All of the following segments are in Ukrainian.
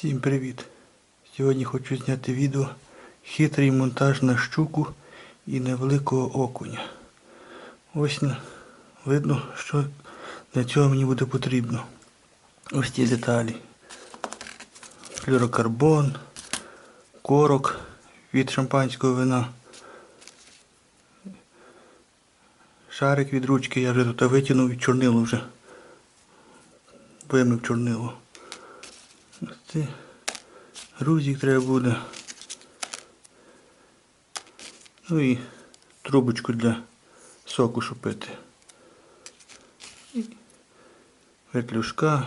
Всім привіт! Сьогодні хочу зняти відео хитрий монтаж на щуку і невеликого окуня. Ось видно, що для цього мені буде потрібно. Ось ці деталі. Флюрокарбон, корок від шампанського вина. Шарик від ручки я вже тут витягнув і чорнило вже. Вимив чорнило. Це грузик треба буде. Ну і трубочку для соку щоб пити. І Вертлюшка,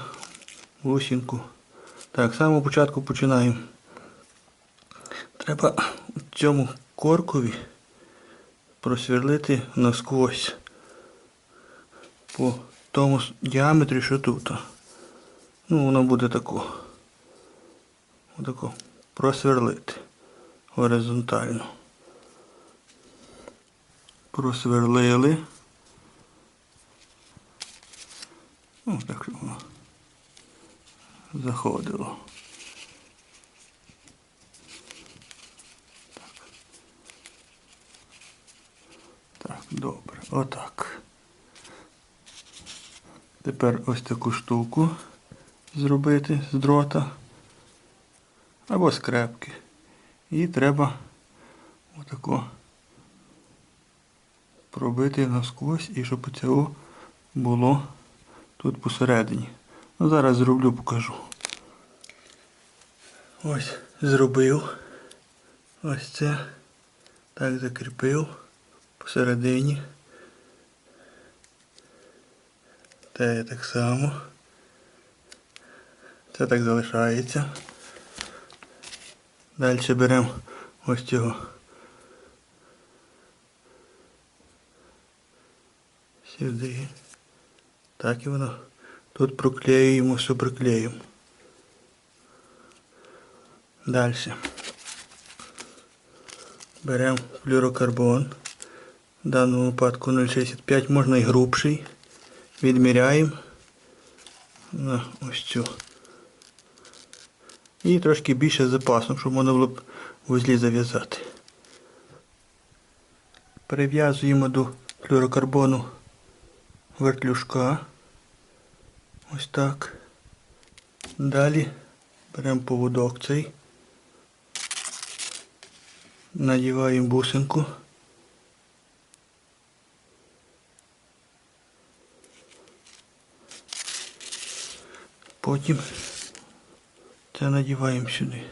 бусинку. Так, з самого початку починаємо. Треба цьому коркові просверлити насквозь по тому діаметрі, що тут. Ну, воно буде тако. Отако. Просверлити горизонтально. Просверлили. Ну, так щоб воно заходило. Так, добре. Отак. Тепер ось таку штуку зробити з дрота або з крепки. І треба отако пробити насквозь і щоб цього було тут посередині. Ну, зараз зроблю, покажу. Ось зробив. Ось це. Так закріпив посередині. Те так само. Це так залишається. Далі беремо ось цього. Сюди. Так і воно. Тут проклеюємо, все приклеїмо. Далі. Беремо флюрокарбон. В даному випадку 0,65, можна і грубший. Відміряємо на ось цю. І трошки більше запасом, щоб можна було б вузлі зав'язати. Прив'язуємо до флюрокарбону вертлюжка. Ось так. Далі беремо поводок цей. Надіваємо бусинку. Потім це надіваємо сюди.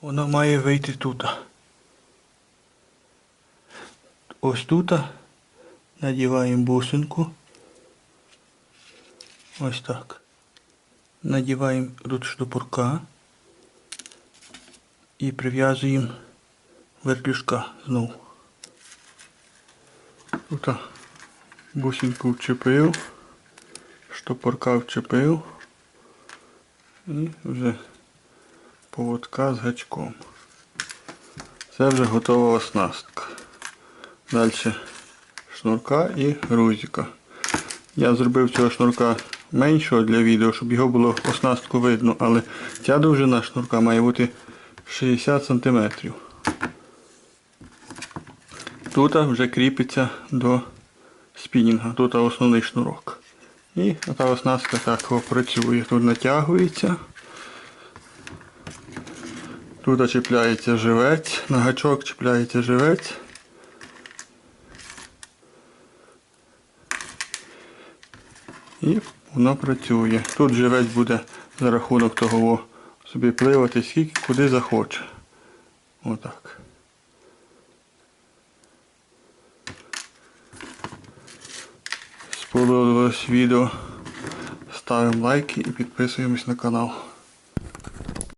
Воно має вийти тут. Ось тут надіваємо бусинку. Ось так. Надіваємо тут штопорка і прив'язуємо вертлюжка знову. Тут бусинку вчепив, штопорка вчепив і вже поводка з гачком. Це вже готова оснастка. Далі шнурка і грузика. Я зробив цього шнурка меншого для відео, щоб його було оснастку видно, але ця довжина шнурка має бути 60 см. Тут вже кріпиться до спінінга, тут основний шнурок. І та оснастка так працює. Тут натягується. Тут чіпляється живець, на гачок чіпляється живець. І воно працює. Тут живець буде за рахунок того собі пливати скільки куди захоче. Отак. Сподобалось відео. Ставимо лайки і підписуємось на канал.